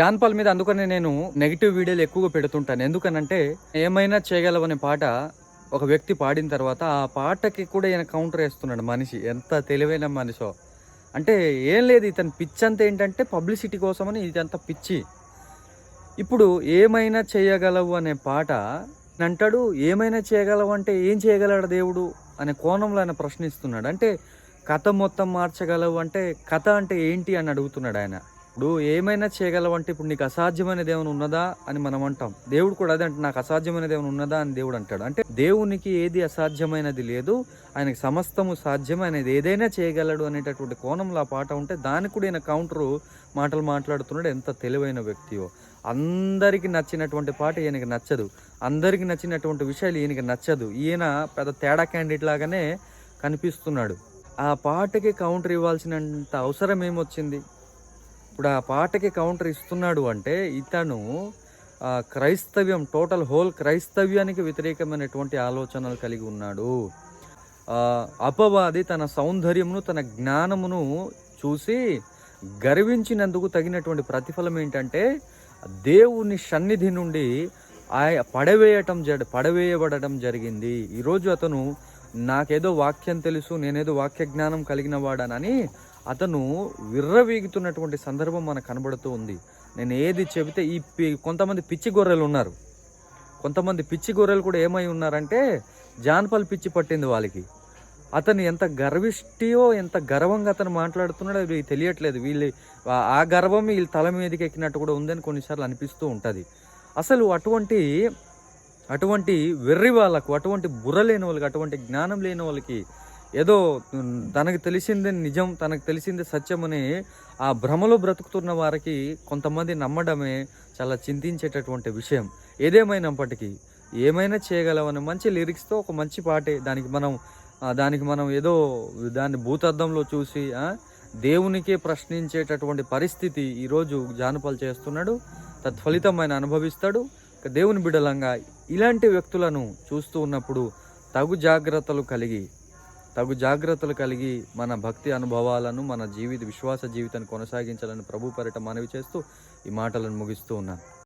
John Paul మీద అందుకనే నేను నెగిటివ్ వీడియోలు ఎక్కువగా పెడుతుంటాను. ఎందుకనంటే ఏమైనా చేయగలవనే పాట ఒక వ్యక్తి పాడిన తర్వాత ఆ పాటకి కూడా ఈయన కౌంటర్ వేస్తున్నాడు మనిషి. ఎంత తెలివైన మనిషో. అంటే ఏం లేదు ఇతని పిచ్చి అంతా ఏంటంటే పబ్లిసిటీ కోసమని ఇదంతా పిచ్చి ఇప్పుడు ఏమైనా చేయగలవు అనే పాట అంటాడు ఏమైనా చేయగలవు అంటే ఏం చేయగలడు దేవుడు అనే కోణంలో ఆయన ప్రశ్నిస్తున్నాడు. అంటే కథ మొత్తం మార్చగలవు అంటే కథ అంటే ఏంటి అని అడుగుతున్నాడు ఆయన. ఇప్పుడు ఏమైనా చేయగలవు అంటే ఇప్పుడు నీకు అసాధ్యమైనది ఏమైనా ఉన్నదా అని మనం అంటాం. దేవుడు కూడా అదే అంటే నాకు అసాధ్యమైనది ఏమైనా ఉన్నదా అని దేవుడు అంటాడు. అంటే దేవునికి ఏది అసాధ్యమైనది లేదు ఆయనకి సమస్తము సాధ్యం అనేది ఏదైనా చేయగలడు అనేటటువంటి కోణంలో ఆ పాట ఉంటే దానికి కూడా ఈయన కౌంటరు మాటలు మాట్లాడుతున్నాడు ఎంత తెలివైన వ్యక్తియో. అందరికీ నచ్చినటువంటి పాట ఈయనకి నచ్చదు. అందరికీ నచ్చినటువంటి విషయాలు ఈయనకి నచ్చదు. ఈయన పెద్ద తేడా క్యాండిడేట్ లాగానే కనిపిస్తున్నాడు. ఆ పాటకి కౌంటర్ ఇవ్వాల్సినంత అవసరం ఏమొచ్చింది? ఇప్పుడు ఆ పాటకి కౌంటర్ ఇస్తున్నాడు అంటే ఇతను క్రైస్తవ్యం టోటల్ హోల్ క్రైస్తవ్యానికి వ్యతిరేకమైనటువంటి ఆలోచనలు కలిగి ఉన్నాడు. అపవాది తన సౌందర్యమును తన జ్ఞానమును చూసి గర్వించినందుకు తగినటువంటి ప్రతిఫలం ఏంటంటే దేవుని సన్నిధి నుండి ఆయ పడవేయటం జడ పడవేయబడటం జరిగింది. ఈరోజు అతను నాకేదో వాక్యం తెలుసు నేనేదో వాక్య జ్ఞానం కలిగిన వాడనని అతను విర్రవీగుతున్నటువంటి సందర్భం మనకు కనబడుతూ ఉంది. నేను ఏది చెబితే ఈ పి- కొంతమంది పిచ్చి గొర్రెలు ఉన్నారు. కొంతమంది పిచ్చి గొర్రెలు కూడా ఏమై ఉన్నారంటే జాన్పల్ పిచ్చి పట్టింది వాళ్ళకి. అతను ఎంత గర్విష్టియో ఎంత గర్వంగా అతను మాట్లాడుతున్నాడో అది తెలియట్లేదు. వీళ్ళు ఆ- ఆ గర్వం వీళ్ళ తల మీదకి ఎక్కినట్టు కూడా ఉందని కొన్నిసార్లు అనిపిస్తూ ఉంటుంది. అసలు అటువంటి అటువంటి వెర్రి వాళ్ళకు అటువంటి బుర్ర లేని వాళ్ళకి అటువంటి జ్ఞానం లేని వాళ్ళకి ఏదో తనకు తెలిసిందే నిజం తనకు తెలిసిందే సత్యమని ఆ భ్రమలో బ్రతుకుతున్న వారికి కొంతమంది నమ్మడమే చాలా చింతించేటటువంటి విషయం. ఏదేమైనప్పటికీ ఏమైనా చేయగలవని మంచి లిరిక్స్తో ఒక మంచి పాటే దానికి మనం దానికి మనం ఏదో దాన్ని భూతద్దంలో చూసి దేవునికే ప్రశ్నించేటటువంటి పరిస్థితి ఈరోజు జానపలు చేస్తున్నాడు. తత్ఫలితం ఆయన అనుభవిస్తాడు దేవుని బిడలంగా ఇలాంటి వ్యక్తులను చూస్తూ ఉన్నప్పుడు తగు జాగ్రత్తలు కలిగి తగు జాగ్రత్తలు కలిగి మన భక్తి అనుభవాలను మన జీవిత విశ్వాస జీవితాన్ని కొనసాగించాలని ప్రభు పరిట మనవి చేస్తూ ఈ మాటలను ముగిస్తూ ఉన్నాను.